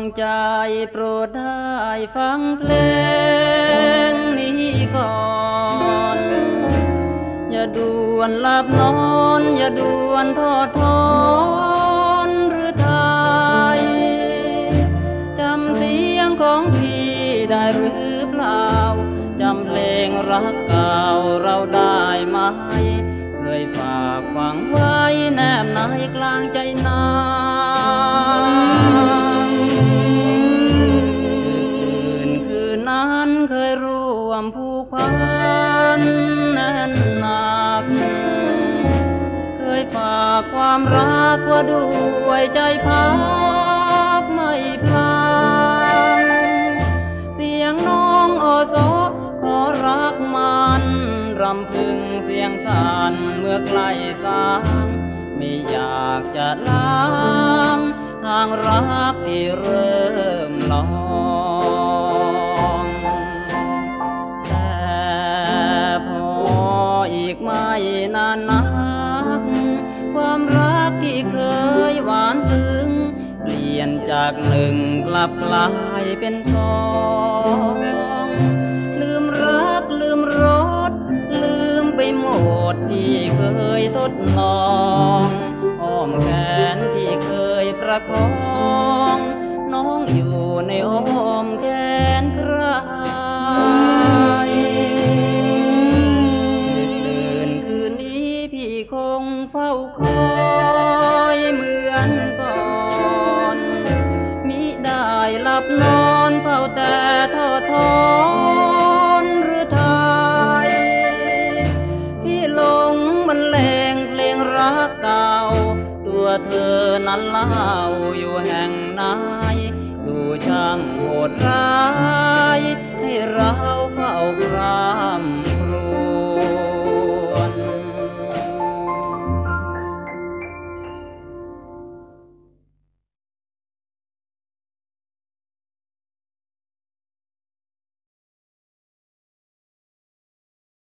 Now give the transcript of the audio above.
งใจโปรดได้ฟังเพลงนี้ก่อน อย่าด่วนหลับนอน อย่าด่วนทอดทอนหรือไทยจำเสียงของพี่ได้หรือเปล่า จำเพลงรักเก่าเราได้ไหม เคยฝากฝังไว้แนบในกลางใจนา ร่วมผูกพันแน่นหนัก เคยฝากความรักว่าด้วยใจพักไม่พลางเสียงน้องอโซขอรักมันรำพึงเสียงสานเมื่อใกล้สางไม่อยากจะล้างทางรักที่เริ่มลอง นจากหนึ่งกลับกลายเป็นสองลืมรักลืมรสลืมไปหมดที่เคยทดลองอ้อมแขนที่เคยประคองน้องอยู่ในอ้อมแขนใครตื่นคืนนี้พี่คงเฝ้าคอยเหมือนก่อน ลับนอนเฝ้าแต่ทอดทอนหรือไทยพี่หลงบรรเลงเพลงรักเก่า ตัวเธอนั้นเล่าอยู่แห่งไหนดูช่างโหดร้าย